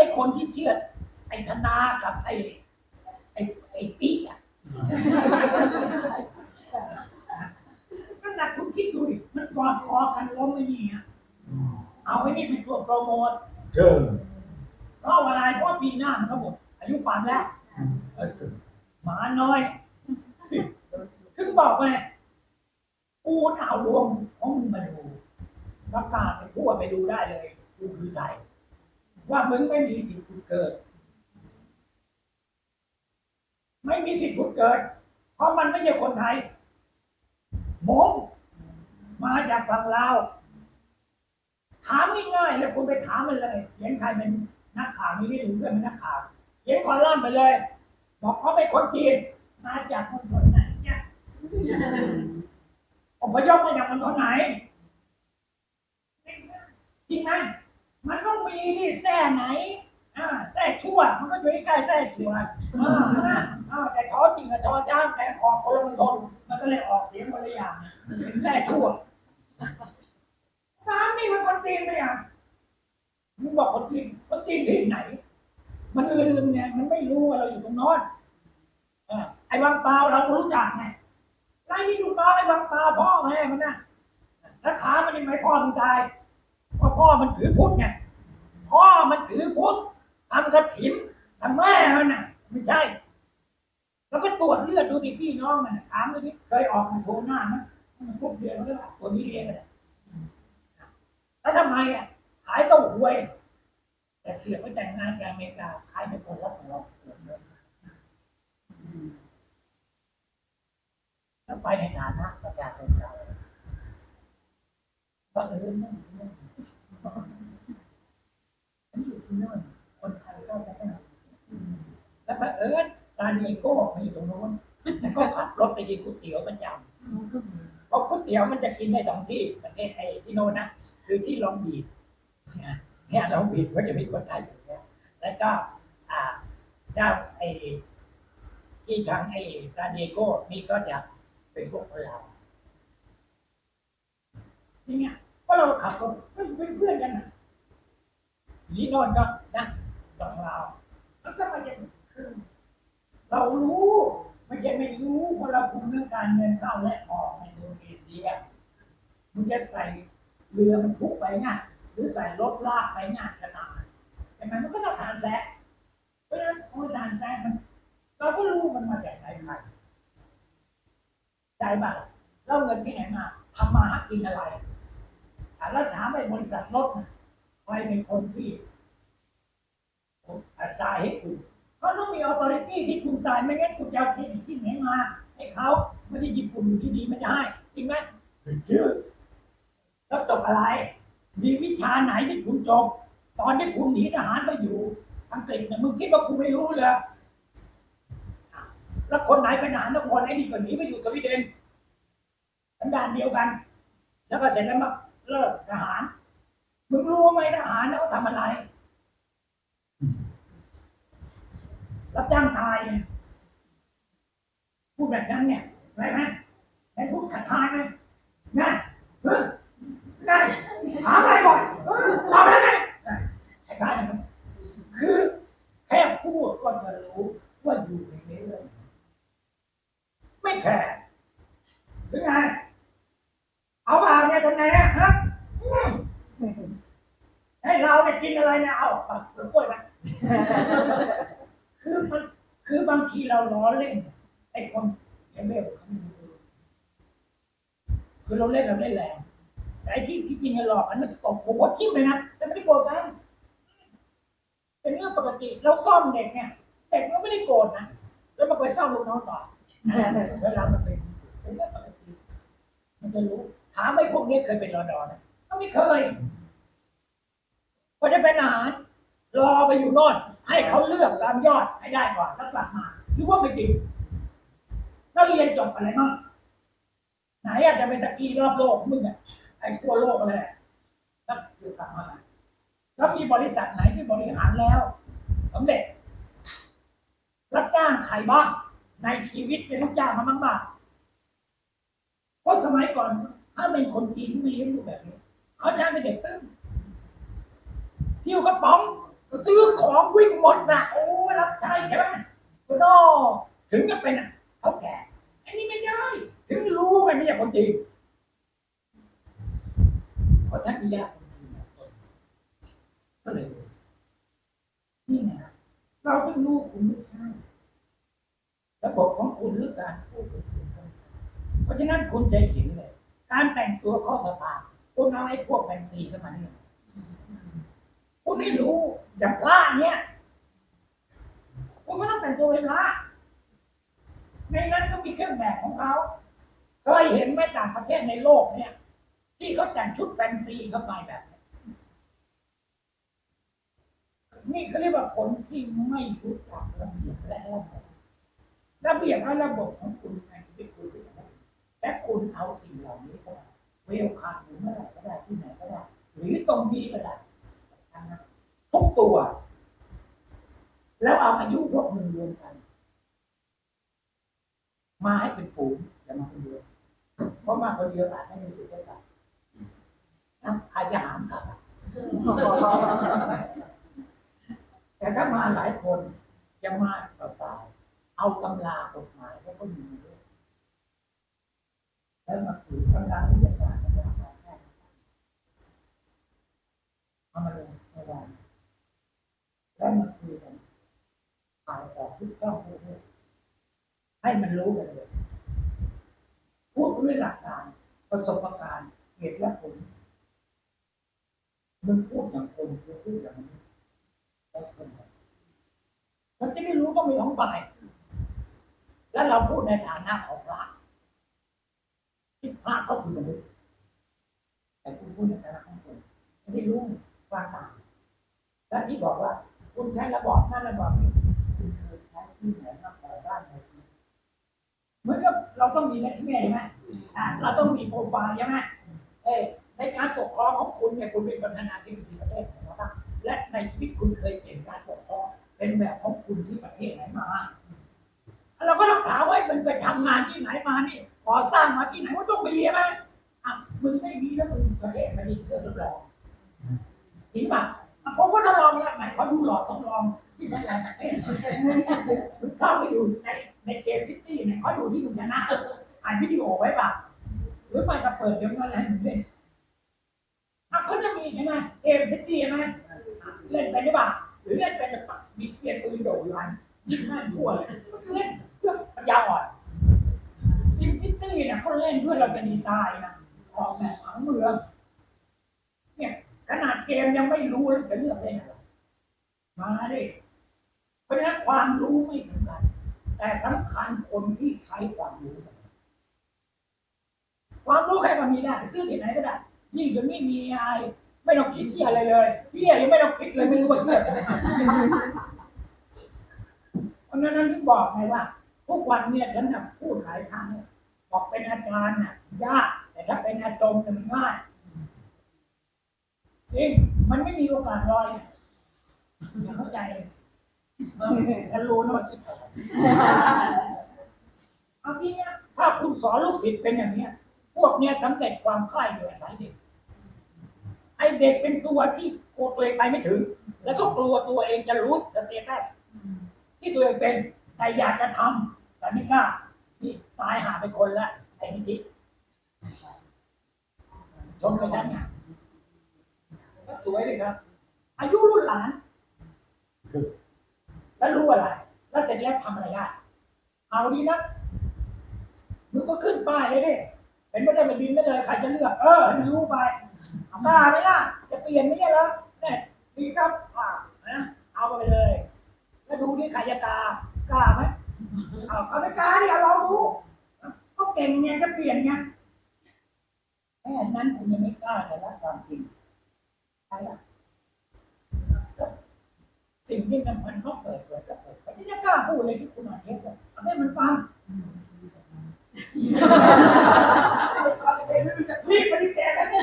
ได้คนที่เชื่อไอ้ธนากับไอ้ไอ้ไอ้ปีอะนั่นนะคุณคิดดูดิมันกอดคอกันล้มไม่นี่อะเอาไว้นี่เป็นตัวโปรโมทเจอเพราะอะไรเพราะปีหน้ามันก็หมดอายุปานแล้วหมาน้อย ถึงบอกไงกูเอาดวงของมึงมาดูประกาศไปทั่วไปดูได้เลยกูคือใคร ว่ามึงไม่มีสิทธิ์ผุดเกิด ไม่มีสิทธิ์ผุดเกิด เพราะมันไม่ใช่คนไทยมงมาจากฝั่งลาวถามง่ายๆแล้วคุณไปถามมันเลยเขียนใครเป็นนักข่าวมีไม่ถึงเพื่อนเป็นนักข่าวเขียนคอลัมน์ไปเลย บอกเขาเป็นคนจีนมาจากคนคนไหนเนี่ยอพยพมาจากคนคนไหนจริงไหม มันต้องมีที่แท่ไหนอ่าแท่ชั่ว มันก็อยู่ใกล้ๆแท่ชั่วอ่านะอ่าแต่ทอจริงกับทอจ้างแต่ออกคนละมันทนมันก็เลยออกเสียงคนละอย่างเป็นแท่ชั่วสามนี่มันคนจีนไหมอะมึงบอกคนจีนคนจีนที่ไหน มันลืมไงมันไม่รู้ว่าเราอยู่ตรงโน้นอ่าไอ้บางเปล่าเรารู้จักไงไอ้นี่ลูกน้องไอ้บางเปล่าพ่อแม่มันนะแล้วขามันยังไม่พ่อมันตาย เพราะพ่อมันถือพุทธไงพ่อมันถือพุทธทำกระถิ่นทำแม่มันน่ะ ไม่ใช่ แล้วก็ตรวจเลือดดูดิพี่น้องมันถามดูดิเคยออกมาโชว์หน้ามั้ยมันพวกเดียวมันก็ว่าตัวนี้เองเลยแล้วทำไมอะขายเต้าหวย แต่เสือกไปแต่งงานกับอเมริกาขายเป็นคนรับของเราแล้วไปในฐานะประชาชนเรา ก็เออนั่นนั่นฉันอยู่ที่โน่นคนไทยก็ไปได้แล้วบังเอิญซานดิเอโก้มาอยู่ตรงโน้นแล้วก็ขับรถไปกินก๋วยเตี๋ยวประจำเพราะก๋วยเตี๋ยวมันจะกินได้สองที่ประเทศไอ้ที่โน่นนะคือที่ลองบีดนะเนี่ยลองบีดก็จะมีคนไทยอยู่แล้วแล้วก็อ่าเจ้าไอ้ที่ทางไอ้ซานดิโก้นี่ก็จะเป็นพวกคนลาว นี่ไงเพราะเราขับรถเป็นเพื่อนกันนะนี่โนนก็นะฝั่งเราแล้วก็มาจะคือเรารู้ไม่ใช่ไม่รู้เพราะเราคุมเรื่องการเงินเข้าและออกในโซนเอเชียมันจะใส่เรือมันทุกไปง่ายหรือใส่รถลากไปง่ายขนาดแต่มันมันก็ต้องทานแซะเพราะฉะนั้นโอ้ยทานแซะมันเราก็รู้มันมาจากไหนใครใจบ้างเราเงินที่ไหนมาทำมาหากินอะไร แล้วถามไปบริษัทรถนะใครเป็นคนที่อาสายให้คุณก็ต้องมีออ t h o r i t y ที่คุณสายไม่งั้นคุณจะเอาที่ที่ไหนมาให้เขาไม่ได้หยิบคุณอยู่ที่ดีๆไม่ได้จริงไหมชื่อแล้วจบอะไร มีวิชาไหนที่คุณจบ ตอนที่คุณหนีทหารมาอยู่อังกฤษเนี่ยมึงคิดว่าคุณไม่รู้เลยแล้วคนไหนเป็นทหารทุกคนไอ้นี่ก็หนีไปอยู่สวีเดนสันดานเดียวกัน แล้วก็เสร็จแล้วมา เลิกทหาร มึงรู้ไหมทหารเขาทำอะไร รับจ้างตาย พูดแบบนั้นเนี่ยไรไหมไอ้พูดขัดทายไหมนั่นเออได้ถามอะไรก่อนเออตอบได้ไหมได้ไอ้การคือแค่พูดก็จะรู้ว่าอยู่ในนี้เลยไม่แคร์หรือไง เอาเปล่าเนี่ยทำไงอะฮะอืมให้เราเนี่ยกิน อะไรนี่ยเอาปากกล้วยไหมคือมันคือบางทีเราล้อเล่นไอ้คนไอ้เบลเขาไม่รู้คือเราเล่นเราเล่นแรงแต่ไอ้ที่ที่จริงอหลอกกันมันตบหัวทิ่มเลยนะแต่ไม่ได้โกรธกันเป็นเรื่องปกติเราซ่อมเด็กเนี่ยเด็กมันก็ไม่ได้โกรธนะแล้วมันไปซ่อมลูกน้องต่อเวลามันเป็นเป็นเรื่องปกติมันจะรู้ถามไอ้พวกนี้เคยเป็นรอดอนะก็ไม่เคย พอจะเป็นอาหาร รอไปอยู่โน่นให้เขาเลือกตามยอดให้ได้ก่อนแล้วกลับมาหรือว่าไม่จริงแล้วเรียนจบอะไรมั่งไหนอาจจะไปสกีรอบโลกมึงอะไอ้ทั่วโลกอะไรแล้วคือกลับมาแล้วมีบริษัทไหนที่บริหารแล้วสำเร็จ รับจ้างใครบ้างในชีวิตเป็นลูกจ้างมาบ้างบ้างเพราะสมัยก่อน ถ้าเป็นคนจีนไม่เลี้ยงลูกแบบนี้ เขาจ้เป็นเด็กตึ้ง หิ้วกระป๋องซื้อของวิ่งหมดนะโอ้รับใช้ใช่ไหมคุณโน่ถึงจะเป็นเขาแก่อันนี้ไม่ใช่ถึงรู้ไงไม่ใช่คนจีนเพราะฉันมีญาติก็เลยนี่ไงเราเพิ่งรู้คุณไม่ใช่ระบบของคุณหรือการพูดของคุณเพราะฉะนั้นคุณจะเห็นเลย การแต่งตัวข้าสภาคุณเอาไอ้พวกแฟนซีเข้ามาเนี่ย ไม่รู้อย่างพระเนี่ยคุณก็ต้องแต่งตัวเป็นพระในนั้นก็มีเครื่องแบบของเขาเคยเห็นไหมต่างประเทศในโลกเนี่ย ที่เขาแต่งชุดแฟนซีเข้าไปแบบนี่เขาเรียกว่าคนที่ไม่รู้จักระเบียบและระบบระเบียบและระบบของคุณในชีวิตคุณเป็นอย่างไรและคุณเอาสิ่งเหล่านี้ก็ได้เวลคามอยู่เมื่อไหร่ก็ได้ที่ไหนก็ได้หรือตรงนี้ก็ได้ ตัว แล้วเอาอายุพวกมึงรวมกัน มาให้เป็นฝูงอย่ามาคนเดียวเพราะมาคนเดียวอาจไม่มีสิทธิ์ได้กลับนะอาจจะหามกลับอะแต่ถ้ามาหลายคนจะมาเปล่าๆ เอาตำรากฎหมายแล้วก็มีด้วยแล้วมาคุยตำราวิทยาศาสตร์ตำราการแพทย์เอามาลงในวันแล้วมาคุยกันถ่ายออกทุกช่องทุกเรื่องให้มันรู้กันเลยพู ดด้วยหลักการประสบการณ์เหตุและผลมึงพูดอย่างคนมึงพูดอย่างนี้แล้วคนมันจะได้รู้ต้องมีของฝ่ายแล้วเราพูดในฐานะของพระที่พระก็คือมนุษย์แต่คุณพูดในฐานะของคนไม่ได้รู้ความต่างและที่บอกว่า คุณใช้ระบอบนั่นระบอบนี้คุณเคยใช้ที่ไหนมาแต่บ้านไหนเหมือนกับเราต้องมีเรสเม่ใช่ไหม อ่าเราต้องมีโปรไฟล์ใช่ไหมเอ้ยในการปกครองของคุณเนี่ยคุณเป็นประธานาธิบดีประเทศไหนมาบ้าและในชีวิตคุณเคยเห็นการปกครองเป็นแบบของคุณที่ประเทศไหนมาเราก็ต้องถามว่ามันไปทำงานที่ไหนมานี่ก่อสร้างมาที่ไหนว่าต้องมีไหมอะมึงไม่มีแล้วมึงประเทศไม่ดีเกิดรับรองเห็นป่ะอะผมก็ทดลองแล้วไหนเขาดูหลอดทดลองที่ไหนหลายประเทศมึงเข้าไปอยู่ในในเกมซิตี้เนี่ยเขาอยู่ที่มึงชนะ อ่านวิดีโอไว้ป่ะหรือไม่ก็เปิดเดี๋ยวก็อะไรมึงเล่นอะเขาจะมีใช่ไหมเกมซิตี้ใช่ไหมเล่นไปหรือเปล่าหรือเล่นไปแบบมีเปลี่ยนปืนโดดยันยิงแม่งทั่วเลยเล่นเรื่องปัญญาอ่อนซิมซิตี้เนี่ยเขาเล่นเพื่อเราจะดีไซน์นะออกแบบผังเมืองเนี่ยขนาดเกมยังไม่รู้เลยจะเลือกเล่นอะไรมาดิเพราะฉะนั้นความรู้ไม่ถึงกันแต่สำคัญคนที่ใช้ความรู้ ความรู้ใครก็มีได้ซื้อที่ไหนก็ได้ยิ่งจะไม่มีอะไรไม่ต้องคิดที่อะไรเลยเที่ยยังไม่ต้องคิดเลยไม่รู้ว่าเที่ยเพราะฉะนั้นที่บอกไงว่าทุกวันเนี่ยฉันนะพูดหลายครั้งบอกเป็นอาจารย์น่ะยากแต่ถ้าเป็นอาจารย์มันง่ายจริงมันไม่มีโอกาสลอยอย่าเข้าใจกันรู้นะว่าคิดเอาทีเนี้ยถ้าคุณสอนลูกศิษย์เป็นอย่างเนี้ย พวกเนี้ยสำเร็จความใคร่โดยอาศัยเด็กไอเด็กเป็นตัวที่กลัวตัวเองไปไม่ถึง แล้วก็กลัวตัวเองจะรู้สเตตัสที่ตัวเองเป็นแต่อยากจะทำแต่ไม่กล้านี่ตายหาไปคนละไอ้นิติชมเลยท่านเนี่ยก็สวยเลยครับ อายุรุ่นหลาน แล้วรู้อะไร แล้วเสร็จแล้วทำอะไรได้เอาดีนะมึงก็ขึ้นป้ายเลยดิ เป็นไม่ได้เป็นดินไม่เลยใครจะเลือกเออให้มันรู้ไปกล้าไหมล่ะ จะเปลี่ยนไหมเนี่ยเหรอเนี่ยดีครับอ่านะเอาไปเลย แล้วดูนี่ใครจะกล้ากล้าไหมเอาเขาไม่กล้าดิเอาลองดูก็เก่งไงจะเปลี่ยนไงแค่นั้นคุณยังไม่กล้าแต่ละความจริงใช่ล่ะสิ่งที่มันมันก็เปิดเผยก็เปิดเผยที่จะกล้าพูดเลยที่คุณอ่านเทปอะเอาให้มันฟัง รีบปฏิเสธแล้วเนี่ย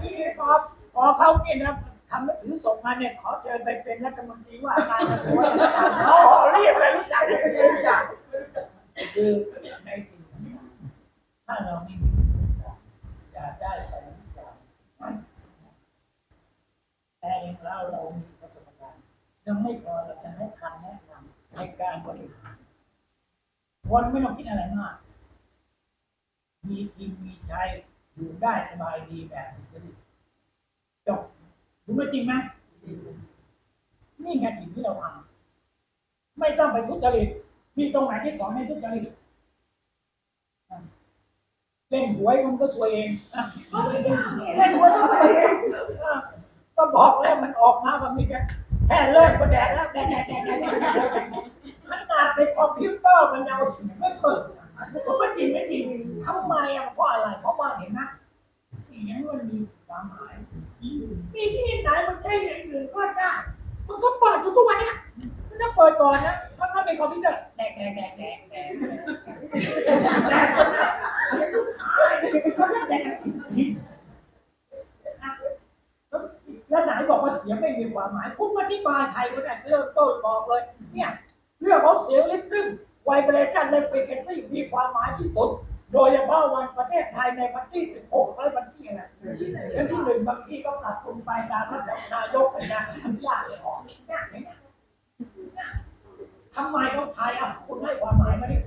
นี่พอพอเขาเนี่ยนะทำหนังสือส่งมาเนี่ยขอเชิญไปเป็นรัฐมนตรีว่าการกระทรวงโอ้โหเรียบเลยรู้จักเลยรู้จักคือในสิ่งนี้ถ้าเราไม่มีอยากได้ไปทุกนั้นแต่เองเราเรามีประสบการณ์ยังไม่พอเราจะให้คำแนะนำในการบริหารคนไม่ต้องคิดอะไรมาก มีกินมีใช้อยู่ได้สบายดีแบบสุจริตจบรู้ไหมจริงไหมนี่ไงสิ่งที่เราทำไม่ต้องไปทุจริตมีตรงไหนที่สอนให้ทุจริตอะเล่นหวยมันก็สวยเองอะนี่เล่นหวยก็สวยเองอะก็บอกแล้วมันออกมาแบบนี้แค่แค่เลิกก็แดกแล้วแดกแดกแดกแดกแดกแดกแดกขนาดในคอมพิวเตอร์มันยังเอาเสียงไม่เปิดก็ ไม่จริงไม่จริงทำไมอะเพราะอะไรเพราะว่าเห็นไหมเสียงมันมีความหมายมีที่ไหนมันใช้อย่างอื่นก็ได้มันก็เปิดทุกวันเนี้ยมันต้องเปิดก่อนนะถ้าถ้าเป็นคอมพิวเตอร์แดกแดกแดกแดกแดกแดกเสียงทุกทายเขาเรียกแดกจริงแล้วไหนบอกว่าเสียงไม่มีความหมายคุณอธิบายใครก็ได้เริ่มต้นบอกเลย เนี่ยเรื่องของเสียงลิปซึ่งไวเบรชั่นและฟรเควนปี มีความหมายที่สุด โดยเฉพาะวันประเทศไทยในวันที่ 16 และวันที่อะไรเรื่องที่หนึ่งบางทีก็ปรับปรุงไปตามระดับนายกเป็นนายาตเลยออกยเห็นไหมทำไมต้องใช้อะคุณให้ความหมายมาดิ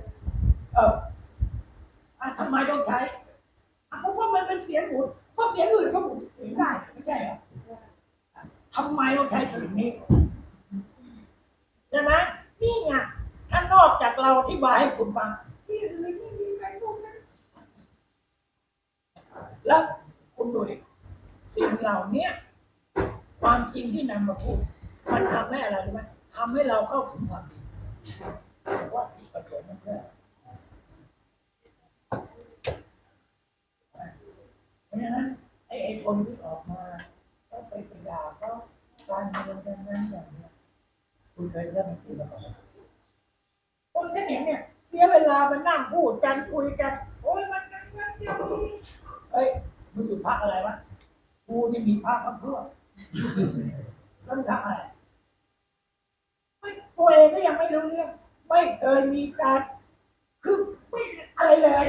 เอออะทำไมต้องใช้อะเพราะว่ามันเป็นเสียงหมุนก็เสียงอื่นก็หมุนเองได้ไม่ใช่หรอทำไมต้องใช้สิ่งนี้ใช่ไหมนี่ไงถ้านอกจากเราอธิบายให้คุณฟัง ที่อื่นไม่มีใครพูดนะแล้วคุณดูดิสิ่งเหล่านี้ความจริงที่นำมาพูด มันทำให้อะไรรู้ไหมทำให้เราเข้าถึงความจริงว่าประโยชน์มันเพื่อเพราะฉะนั้นไอ้ไอ้คนที่ออกมาก็ไปไปด่าเขาการเมืองกันนั้นอย่างเนี้ยคุณเคยเริ่มคุยกับเขาไหมคนแค่เนี้ยเนี่ย เสียเวลามานั่งพูดกันคุยกัน โอ้ยมันกันกันอย่างนี้เอ้ยมึงอยู่พักอะไรวะกูนี่มีพักพักเพื่อนแล้วมึงทำอะไรไม่ตัวเองก็ยังไม่รู้เรื่องไม่เคยมีการคือไม่อะไรเลย